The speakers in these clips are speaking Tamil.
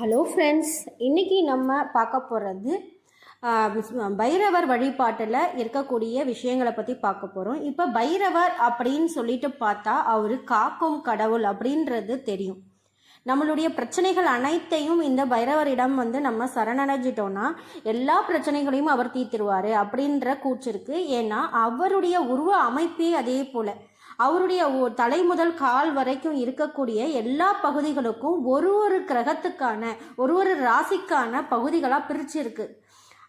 ஹலோ ஃப்ரெண்ட்ஸ் இன்றைக்கி நம்ம பார்க்க போகிறது பைரவர் வழிபாட்டில் இருக்கக்கூடிய விஷயங்களை பற்றி பார்க்க போகிறோம் இப்போ பைரவர் அப்படின்னு சொல்லிட்டு பார்த்தா அவர் காக்கும் கடவுள் அப்படின்றது தெரியும். நம்மளுடைய பிரச்சனைகள் அனைத்தையும் இந்த பைரவரிடம் வந்து நம்ம சரணடைஞ்சிட்டோம்னா எல்லா பிரச்சனைகளையும் அவர் தீர்த்துருவார் அப்படின்ற கூற்று ஏன்னா அவருடைய உருவ அமைப்பே அதே போல். அவருடைய தலை முதல் கால் வரைக்கும் இருக்கக்கூடிய எல்லா பகுதிகளுக்கும் ஒரு ஒரு கிரகத்துக்கான ஒரு ஒரு ராசிக்கான பகுதிகளாக பிரிச்சிருக்கு.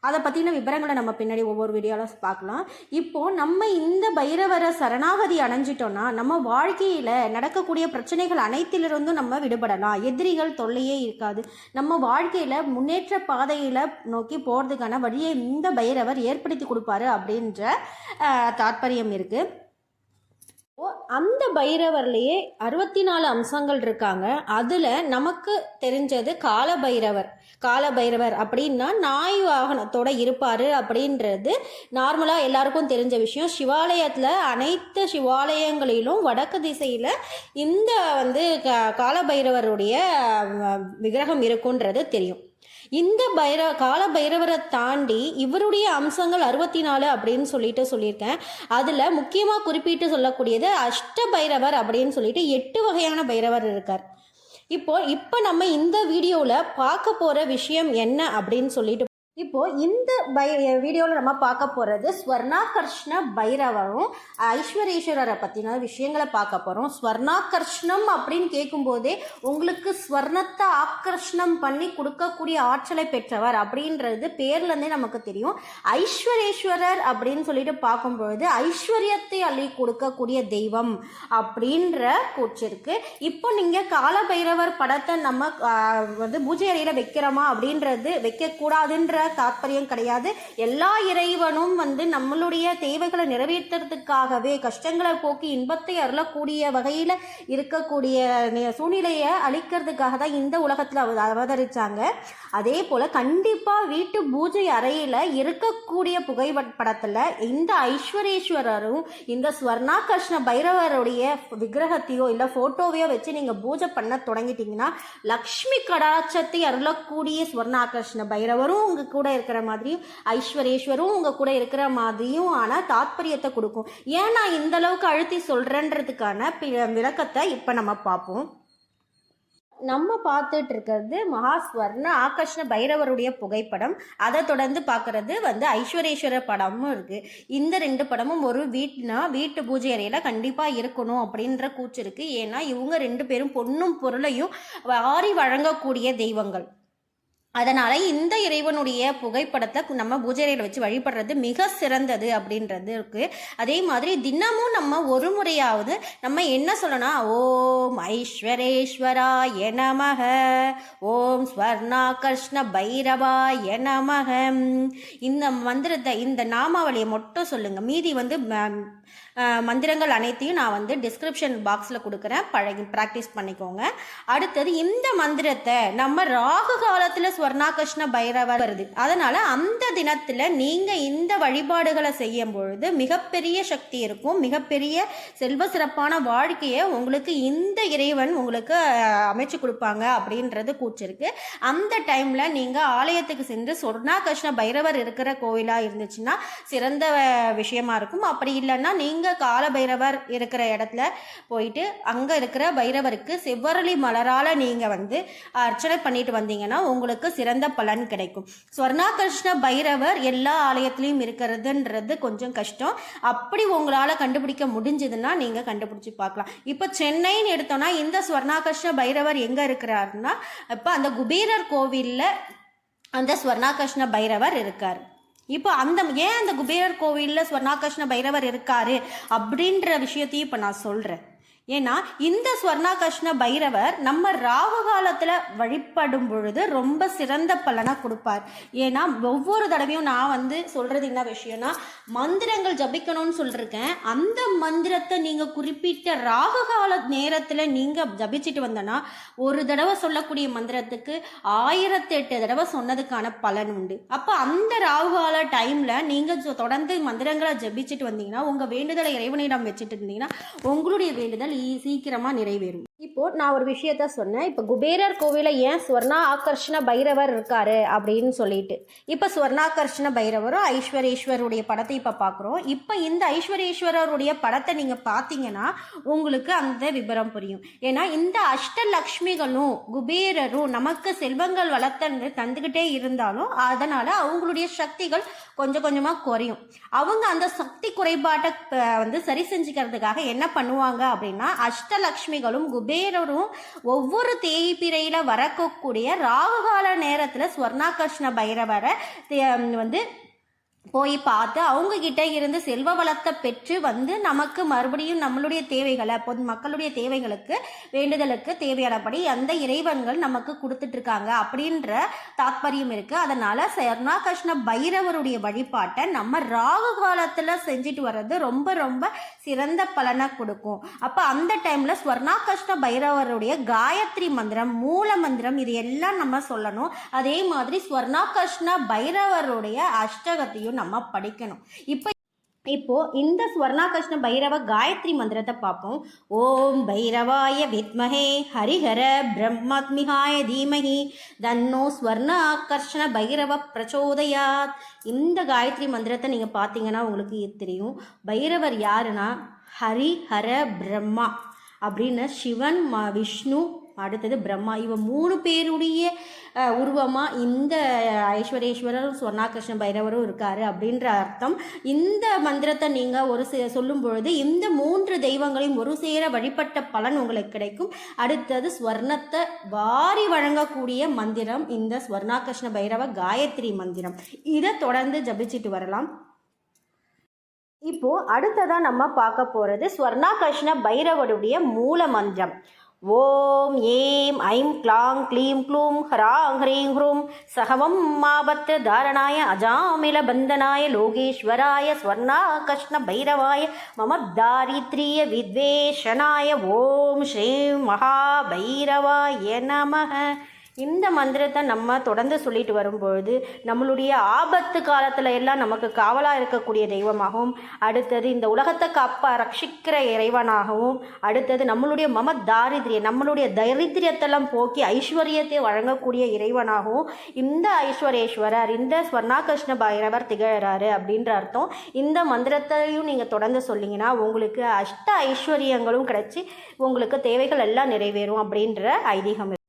அதை பற்றின விவரங்களை நம்ம பின்னாடி ஒவ்வொரு வீடியோவில் பார்க்கலாம் இப்போ நம்ம இந்த பைரவரை சரணாகதி அடைஞ்சிட்டோன்னா நம்ம வாழ்க்கையில் நடக்கக்கூடிய பிரச்சனைகள் அனைத்திலிருந்தும் நம்ம விடுபடலாம். எதிரிகள் தொல்லையே இருக்காது. நம்ம வாழ்க்கையில் முன்னேற்ற பாதையில் நோக்கி போகிறதுக்கான வழியை இந்த பைரவர் ஏற்படுத்தி கொடுப்பாரு அப்படின்ற தாற்பயம் இருக்குது அந்த பைரவர்லேயே அறுபத்தி நாலு அம்சங்கள் இருக்காங்க. அதில் நமக்கு தெரிஞ்சது கால பைரவர் கால பைரவர் அப்படின்னா நாய் வாகனத்தோட இருப்பார் அப்படின்றது நார்மலாக எல்லாருக்கும் தெரிஞ்ச விஷயம். சிவாலயத்தில் அனைத்து சிவாலயங்களிலும் வடக்கு திசையில் இந்த வந்து க- கால பைரவருடைய விக்கிரகம் இருக்குன்றது தெரியும். இந்த பைர கால பைரவரை தாண்டி இவருடைய அம்சங்கள் அறுபத்தி நாலு அப்படின்னு சொல்லிட்டு சொல்லியிருக்கேன். அதில் முக்கியமாக குறிப்பிட்டு சொல்லக்கூடியது அஷ்ட பைரவர் அப்படின்னு சொல்லிட்டு எட்டு வகையான பைரவர் இருக்கார். இப்போ இப்போ நம்ம இந்த வீடியோவில் பார்க்க போகிற விஷயம் என்ன அப்படின்னு சொல்லிட்டு இப்போது இந்த பை வீடியோவில் நம்ம பார்க்க போகிறது ஸ்வர்ணாகர்ஷ்ண பைரவரும் ஐஸ்வரேஸ்வரரை பற்றின விஷயங்களை பார்க்க போகிறோம் ஸ்வர்ணாகர்ஷ்ணம் அப்படின்னு கேட்கும்போதே உங்களுக்கு ஸ்வர்ணத்தை ஆக்கர்ஷணம் பண்ணி கொடுக்கக்கூடிய ஆற்றலை பெற்றவர் அப்படின்றது பேர்லேருந்தே நமக்கு தெரியும். ஐஸ்வரேஸ்வரர் அப்படின்னு சொல்லிட்டு பார்க்கும்பொழுது ஐஸ்வர்யத்தை அள்ளி கொடுக்கக்கூடிய தெய்வம் அப்படின்ற கூச்சிருக்கு இப்போ நீங்கள் காலபைரவர் படத்தை நம்ம வந்து பூஜை அறையில் வைக்கிறோமா அப்படின்றது வைக்கக்கூடாதுன்ற தாற்பயம் கிடையாது. எல்லா இறைவனும் வந்து நம்மளுடைய தேவைகளை நிறைவேற்றுறதுக்காகவே கஷ்டங்களை போக்கி இன்பத்தை அருளக்கூடிய வகையில் இருக்கக்கூடிய சூழ்நிலையை அளிக்கிறதுக்காக தான் இந்த உலகத்தில் அவதரித்தாங்க அதே போல் கண்டிப்பாக வீட்டு பூஜை அறையில் இருக்கக்கூடிய புகைப்படத்தில் இந்த ஐஸ்வரேஸ்வரரும் இந்த ஸ்வர்ணாகர்ஷ்ண பைரவருடைய விக்கிரகத்தையோ இல்லை ஃபோட்டோவையோ வச்சு நீங்கள் பூஜை பண்ண தொடங்கிட்டீங்கன்னா லக்ஷ்மி கடாட்சத்தை அருளக்கூடிய ஸ்வர்ணாகர்ஷ்ண பைரவரும் உங்கள் கூட இருக்கிற மாதிரியும் ஐஸ்வரேஸ்வரும் உங்கள் கூட இருக்கிற மாதிரியும் ஆனால் தாத்பரியத்தை கொடுக்கும். ஏன் நான் இந்த அளவுக்கு அழுத்தி சொல்கிறேன்றதுக்கான பி- விளக்கத்தை இப்போ நம்ம பார்ப்போம். நம்ம பார்த்துட்டு இருக்கிறது மகாஸ்வர்ண ஆகர்ஷ்ண பைரவருடைய புகைப்படம். அதை தொடர்ந்து பார்க்கறது வந்து ஐஸ்வரேஸ்வர படமும் இருக்குது இந்த ரெண்டு படமும் ஒரு வீட்னா வீட்டு பூஜை அறையில் கண்டிப்பாக இருக்கணும் அப்படின்ற கூச்சு இருக்குது ஏன்னா இவங்க ரெண்டு பேரும் பொண்ணும் பொருளையும் ஆறி வழங்கக்கூடிய தெய்வங்கள். அதனால் இந்த இறைவனுடைய புகைப்படத்தை நம்ம பூஜை வச்சு வழிபடுறது மிக சிறந்தது அப்படின்றது இருக்குது அதே மாதிரி தினமும் நம்ம ஒரு முறையாவது நம்ம என்ன சொல்லணும் ஓம் ஐஸ்வரேஸ்வரா எனமக ஓம் ஸ்வர்ணாகர்ஷ்ண பைரவா எனமக இந்த மந்திரத்தை இந்த நாமாவளியை மட்டும் சொல்லுங்கள் மீதி வந்து ம- மந்திரங்கள் அனைத்தையும் நான் வந்து டிஸ்கிரிப்ஷன் பாக்ஸில் கொடுக்குறேன். பழகி ப்ராக்டிஸ் பண்ணிக்கோங்க. அடுத்தது இந்த மந்திரத்தை நம்ம ராகு காலத்தில் ஸ்வர்ணாகிருஷ்ண பைரவர் வருது. அதனால அந்த தினத்தில் நீங்கள் இந்த வழிபாடுகளை செய்யும் பொழுது மிகப்பெரிய சக்தி இருக்கும். மிகப்பெரிய செல்வ சிறப்பான வாழ்க்கையை உங்களுக்கு இந்த இறைவன் உங்களுக்கு அமைச்சு கொடுப்பாங்க அப்படின்றது கூச்சிருக்கு அந்த டைமில் நீங்கள் ஆலயத்துக்கு சென்று சொர்ணாகிருஷ்ண பைரவர் இருக்கிற கோவிலா இருந்துச்சுன்னா சிறந்த விஷயமா இருக்கும். அப்படி இல்லைன்னா நீங்கள் கால பைரவர் இருக்கிற இடத்துல போயிட்டு அங்கே இருக்கிற பைரவருக்கு செவ்வரளி மலரால் நீங்கள் வந்து அர்ச்சனை பண்ணிட்டு வந்தீங்கன்னா உங்களுக்கு சிறந்த பலன் கிடைக்கும். ஸ்வர்ணாகிருஷ்ண பைரவர் எல்லா ஆலயத்துலேயும் இருக்கிறதுன்றது கொஞ்சம் கஷ்டம். அப்படி உங்களால் கண்டுபிடிக்க முடிஞ்சதுன்னா நீங்கள் கண்டுபிடிச்சி பார்க்கலாம். இப்போ சென்னைன்னு எடுத்தோம்னா இந்த ஸ்வர்ணாகிருஷ்ண பைரவர் எங்கே இருக்கிறாருன்னா இப்போ அந்த குபீரர் கோவிலில் அந்த ஸ்வர்ணாகிருஷ்ண பைரவர் இருக்கார். இப்போ அந்த ஏன் அந்த குபேரர் கோவிலில் ஸ்வர்ணாகிருஷ்ண பைரவர் இருக்காரு? அப்படின்ற விஷயத்தையும் இப்போ நான் சொல்கிறேன் ஏன்னா இந்த ஸ்வர்ணாகிருஷ்ண பைரவர் நம்ம ராகு காலத்தில் வழிபடும் பொழுது ரொம்ப சிறந்த பலனை கொடுப்பார். ஏன்னா ஒவ்வொரு தடவையும் நான் வந்து சொல்கிறது என்ன விஷயம்னா மந்திரங்கள் ஜபிக்கணும்னு சொல்லியிருக்கேன் அந்த மந்திரத்தை நீங்கள் குறிப்பிட்ட ராகு கால நேரத்தில் நீங்கள் ஜபிச்சுட்டு வந்தோன்னா ஒரு தடவை சொல்லக்கூடிய மந்திரத்துக்கு ஆயிரத்தெட்டு தடவை சொன்னதுக்கான பலன் உண்டு. அப்போ அந்த ராகு கால டைமில் நீங்கள் தொடர்ந்து மந்திரங்களை ஜபிச்சுட்டு வந்தீங்கன்னா உங்கள் வேண்டுதலை இறைவனிடம் வச்சுட்டு இருந்தீங்கன்னா உங்களுடைய வேண்டுதல் ஈ- சீக்கிரமா நிறைவேறும். இப்போது நான் ஒரு விஷயத்த சொன்னேன். இப்போ குபேரர் கோவிலில் ஏன் ஸ்வர்ணா ஆகர்ஷண பைரவர் இருக்கார் அப்படின்னு சொல்லிட்டு. இப்போ ஸ்வர்ணாகர்ஷண பைரவரும் ஐஸ்வரேஸ்வருடைய படத்தை இப்போ பார்க்குறோம் இப்போ இந்த ஐஸ்வரேஸ்வரருடைய படத்தை நீங்கள் பார்த்தீங்கன்னா உங்களுக்கு அந்த விபரம் புரியும். ஏன்னா இந்த அஷ்டலக்ஷ்மிகளும் குபேரரும் நமக்கு செல்வங்கள் வளர்த்து தந்துக்கிட்டே இருந்தாலும் அதனால் அவங்களுடைய சக்திகள் கொஞ்சம் கொஞ்சமாக குறையும். அவங்க அந்த சக்தி குறைபாட்டை வந்து சரி செஞ்சுக்கிறதுக்காக என்ன பண்ணுவாங்க அப்படின்னா அஷ்டலக்ஷ்மிகளும் குபே குபேரரும் ஒவ்வொரு தேய்பிரையில் வரக்கூடிய ராகுகால நேரத்தில் ஸ்வர்ணாகர்ஷ்ண பைரவரை தே- வந்து போய் பார்த்து அவங்க கிட்ட இருந்து செல்வ வளத்தை பெற்று வந்து நமக்கு மறுபடியும் நம்மளுடைய தேவைகளை பொது மக்களுடைய தேவைகளுக்கு வேண்டுதலுக்கு தேவையானபடி அந்த இறைவன்கள் நமக்கு கொடுத்துட்டு இருக்காங்க அப்படின்ற தாத்பரியம் இருக்கு. அதனால சர்ணாகிருஷ்ண பைரவருடைய வழிபாட்டை நம்ம ராகு காலத்துல செஞ்சுட்டு வர்றது ரொம்ப ரொம்ப சிறந்த பலனை கொடுக்கும். அப்போ அந்த டைம்ல ஸ்வர்ணாகிருஷ்ண பைரவருடைய காயத்ரி மந்திரம் மூல மந்திரம் இது எல்லாம் நம்ம சொல்லணும். அதே மாதிரி ஸ்வர்ணாகிருஷ்ண பைரவருடைய அஷ்டகத்தையும் நம்ம படிக்கணும். இப்போ இப்போ இந்த ஸ்வர்ணாகிருஷ்ண பைரவ காயத்ரி மந்திரத்தை பார்ப்போம். ஓம் பைரவாய வித்மஹே ஹரிஹர பிரம்மாத்மிகாய தீமஹி தன்னோ ஸ்வர்ணாகர்ஷண பைரவ பிரச்சோதயாத். இந்த காயத்ரி மந்திரத்தை நீங்கள் பார்த்தீங்கன்னா உங்களுக்கு தெரியும். பைரவர் யாருன்னா? ஹரிஹர பிரம்மா அப்படின்னு சிவன் மா விஷ்ணு அடுத்தது பிரம்மா. இவ மூணு பேருடைய உருவமாக இந்த ஐஸ்வரேஸ்வரரும் சொர்ணாகிருஷ்ண பைரவரும் இருக்காரு அப்படின்ற அர்த்தம். இந்த மந்திரத்தை நீங்கள் ஒரு சே சொல்லும் பொழுது இந்த மூன்று தெய்வங்களையும் ஒரு சேர வழிபட்ட பலன் உங்களுக்கு கிடைக்கும். அடுத்தது ஸ்வர்ணத்தை வாரி வழங்கக்கூடிய மந்திரம் இந்த ஸ்வர்ணாகிருஷ்ண பைரவ காயத்ரி மந்திரம். இதை தொடர்ந்து ஜபிச்சிட்டு வரலாம். இப்போ அடுத்ததான் நம்ம பார்க்க போறது ஸ்வர்ணாகிருஷ்ண பைரவருடைய மூல மந்திரம். ஓம் ஏம் ஐம் க்ளாங் க்ளீம் க்ளூம் ஹராங் ஹ்ரீம் ஹ்ரூம் சகவம் மாபத்து தாரணாய அஜாமில பந்தனாய லோகேஸ்வராய ஸ்வர்ணா கஷ்ண பைரவாய மம தாரித்ரிய வித்வேஷனாய ஓம் ஸ்ரீம் மகாபைரவாய நமக இந்த மந்திரத்தை நம்ம தொடர்ந்து சொல்லிட்டு வரும்பொழுது நம்மளுடைய ஆபத்து காலத்தில் எல்லாம் நமக்கு காவலாக இருக்கக்கூடிய தெய்வமாகவும் அடுத்தது இந்த உலகத்தை காப்ப ரட்சிக்கிற இறைவனாகவும் அடுத்தது நம்மளுடைய மம தாரித்ரியம் நம்மளுடைய தைரித்திரியத்தெல்லாம் போக்கி ஐஸ்வர்யத்தை வழங்கக்கூடிய இறைவனாகவும் இந்த ஐஸ்வரேஸ்வரர் இந்த ஸ்வர்ணாகிருஷ்ண பைரவர் திகழறாரு அப்படின்ற அர்த்தம். இந்த மந்திரத்தையும் நீங்கள் தொடர்ந்து சொன்னீங்கன்னா உங்களுக்கு அஷ்ட ஐஸ்வர்யங்களும் கிடைச்சி உங்களுக்கு தேவைகள் எல்லாம் நிறைவேறும் அப்படின்ற ஐதீகம்